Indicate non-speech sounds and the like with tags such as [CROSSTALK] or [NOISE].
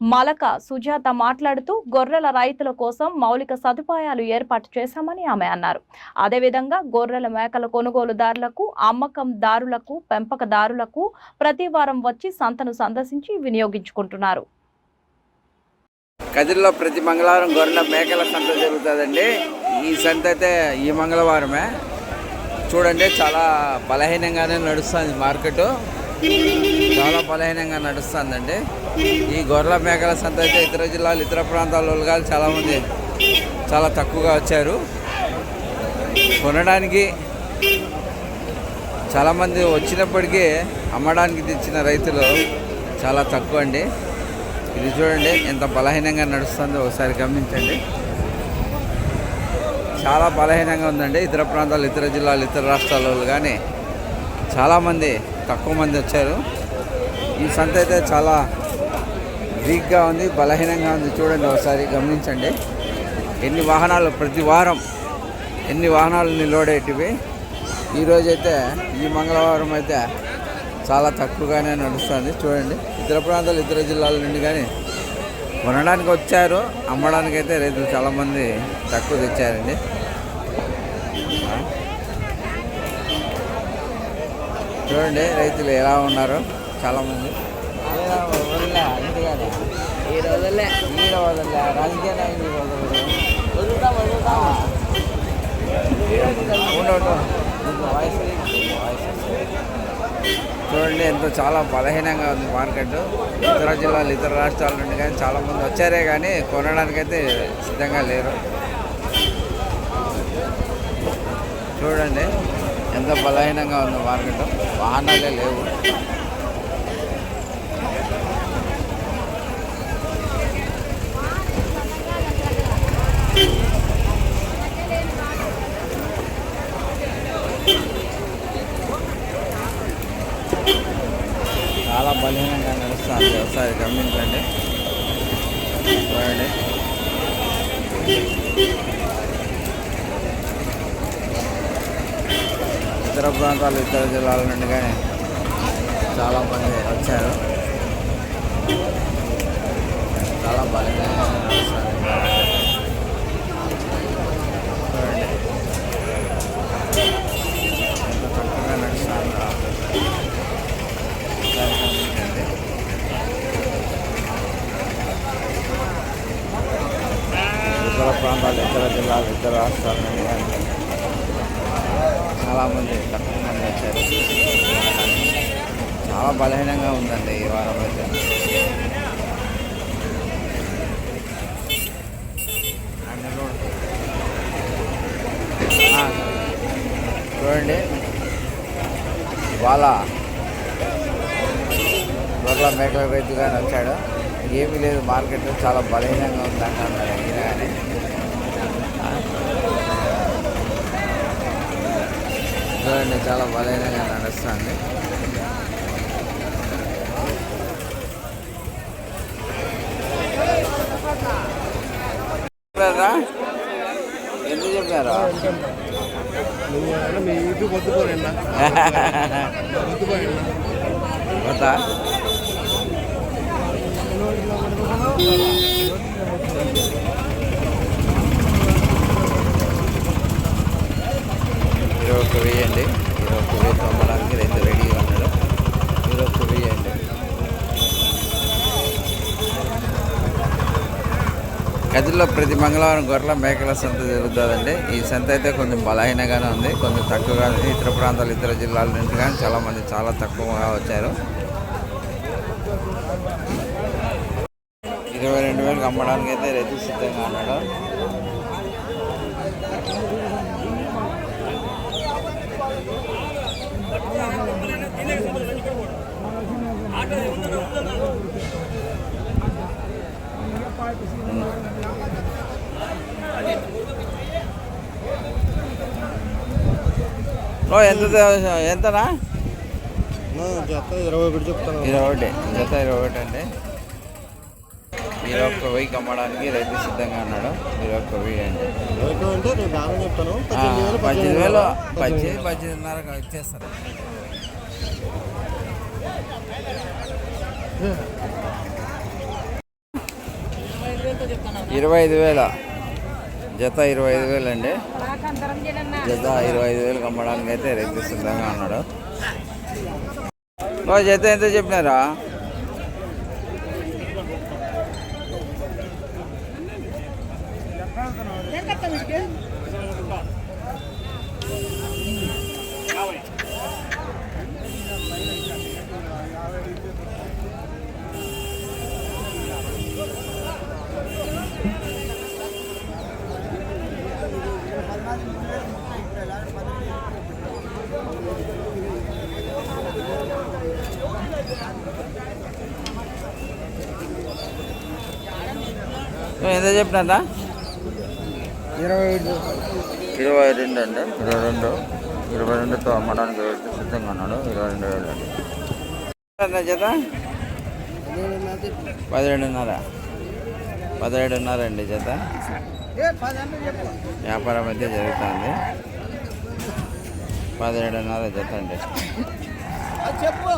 Malaka Sujatha మాట్లాడుతూ గొర్రెల రైతుల కోసం మౌలిక సదుపాయాలు ఏర్పాటు చేశామని ఆమె అన్నారు. అదేవిధంగా గొర్రెల మేకల కొనుగోలుదారులకు అమ్మకందారులకు పెంపకదారులకు ప్రతి వారం వచ్చి సంతను సందర్శించి వినియోగించుకుంటున్నారు. కదిరిలో ప్రతి మంగళవారం గొర్రెల మేకల సంత జరుగుతుందండి. ఈ సంత అయితే ఈ మంగళవారమే. చూడండి చాలా బలహీనంగానే నడుస్తుంది మార్కెట్. చాలా బలహీనంగా నడుస్తుందండి. ఈ గొర్రెల మేకల సంత అయితే ఇతర జిల్లాలు ఇతర ప్రాంతాల వాళ్ళు కానీ చాలామంది చాలా తక్కువగా వచ్చారు. కొనడానికి చాలామంది వచ్చినప్పటికీ అమ్మడానికి తెచ్చిన రైతులు చాలా తక్కువ అండి. ఇది చూడండి ఎంత బలహీనంగా నడుస్తుందో ఒకసారి గమనించండి. చాలా బలహీనంగా ఉందండి. ఇతర ప్రాంతాలు ఇతర జిల్లాలు ఇతర రాష్ట్రాల వాళ్ళు కానీ చాలామంది తక్కువ మంది వచ్చారు. ఈ సంత అయితే చాలా వీక్గా ఉంది బలహీనంగా ఉంది. చూడండి ఒకసారి గమనించండి. ఎన్ని వాహనాలు ప్రతి వారం ఎన్ని వాహనాలు నిలబడేటివి ఈరోజైతే ఈ మంగళవారం అయితే చాలా తక్కువగానే నడుస్తుంది. చూడండి. ఇతర ప్రాంతాలు ఇతర జిల్లాల నుండి కానీ కొనడానికి వచ్చారు. అమ్మడానికి అయితే రైతులు చాలామంది తక్కువ తెచ్చారండి. చూడండి రైతులు ఎలా ఉన్నారు. చాలామంది. ఈ రోజులే ఈ రోజులే రాజకీయ నాయకులు వదులుతా వదులుతా. వాయిస్. వాయిస్. చూడండి ఎంత చాలా బలహీనంగా ఉంది మార్కెట్. ఇతర జిల్లాలు ఇతర రాష్ట్రాల నుండి కానీ చాలామంది వచ్చారే కానీ కొనడానికైతే సిద్ధంగా లేరు. చూడండి ఎంత బలహీనంగా ఉంది మార్కెట్. వాహనాలే లేవు చాలా బలహీనంగా నడుస్తుంది ఒకసారి గమనించండి ఉన్నాయండి ఇతర ప్రాంతాలు ఇతర జిల్లాల నుండి కానీ చాలామంది వచ్చారు చాలా బలహీనంగా నడుస్తుంది చూడండి ఎంత చక్కగా నడుస్తుందో ఒకసారి గమనించండి. ఇతర ప్రాంతాలు ఇతర జిల్లాలు రాష్ట్రాల నుండి కానీ చాలామంది తక్కువ మంది వచ్చారు. చాలా బలహీనంగా ఉందండి ఈ వారం అయితే. చూడండి. వాళ్ళ గొర్రెల మేకల రైతు కానీ వచ్చాడు. ఏమీ లేదు మార్కెట్ చాలా బలహీనంగా ఉంది అన్నారు ఈయన కానీ చూడండి చాలా బలహీనంగా నడుస్తుంది. చెప్పారా? ఎందుకు చెప్పారు? మీ [LAUGHS] యూట్యూబ్ వద్దుకోలేండి వద్దుకోలేండి వద్దా ఇరవై ఒక్క వెయ్యి అండి ఇరవై ఒక్క వెయ్యి అమ్మడానికి రైతు రెడీగా ఉన్నాడు ఇరవై ఒక్క వెయ్యి అండి గదిలో ప్రతి మంగళవారం గొర్రెల మేకల సంత జరుగుతుందండి. ఈ సంత అయితే కొంచెం బలహీనంగానే ఉంది. కొంచెం తక్కువగా ఇతర ప్రాంతాలు ఇతర జిల్లాల నుంచి కానీ చాలామంది చాలా తక్కువగా వచ్చారు. ఇరవై రెండు వేలకు అమ్మడానికి అయితే రైతు సిద్ధంగా ఉన్నాడు. ఓ ఎంత ఎంతనా? జత ఇరవై ఒకటి చెప్తాను. ఇరవై ఒకటి జత ఇరవై ఒకటి అండి. మీరు ఒక్క వెయ్యికి అమ్మడానికి రైతు సిద్ధంగా ఉన్నాడు. మీరు ఒక్క వెయ్యి అండి. ఇరవై పద్దెనిమిది వేలు పద్దెనిమిది పద్దెనిమిదిన్నర ఇచ్చేస్తారు ఇరవై ఐదు వేల. జత ఇరవై ఐదు వేలు అండి. జత ఇరవై ఐదు వేలకు అమ్మడానికి అయితే రైతు సిద్ధంగా ఉన్నాడు. ఓ జత ఎంత చెప్పినారా? ఎంత చెప్పినారా ఇరవై ఐదు. ఇరవై రెండు అండి. ఇరవై రెండు. ఇరవై రెండుతో అమ్మడానికి సిద్ధంగా ఉన్నాడు. ఇరవై రెండు వేలు అండి. జత? పదిహేడున్నర. పదిహేడున్నర అండి జత. వ్యాపారం అయితే జరుగుతుంది. పదిహేడున్నర జత అండి. చెప్పు.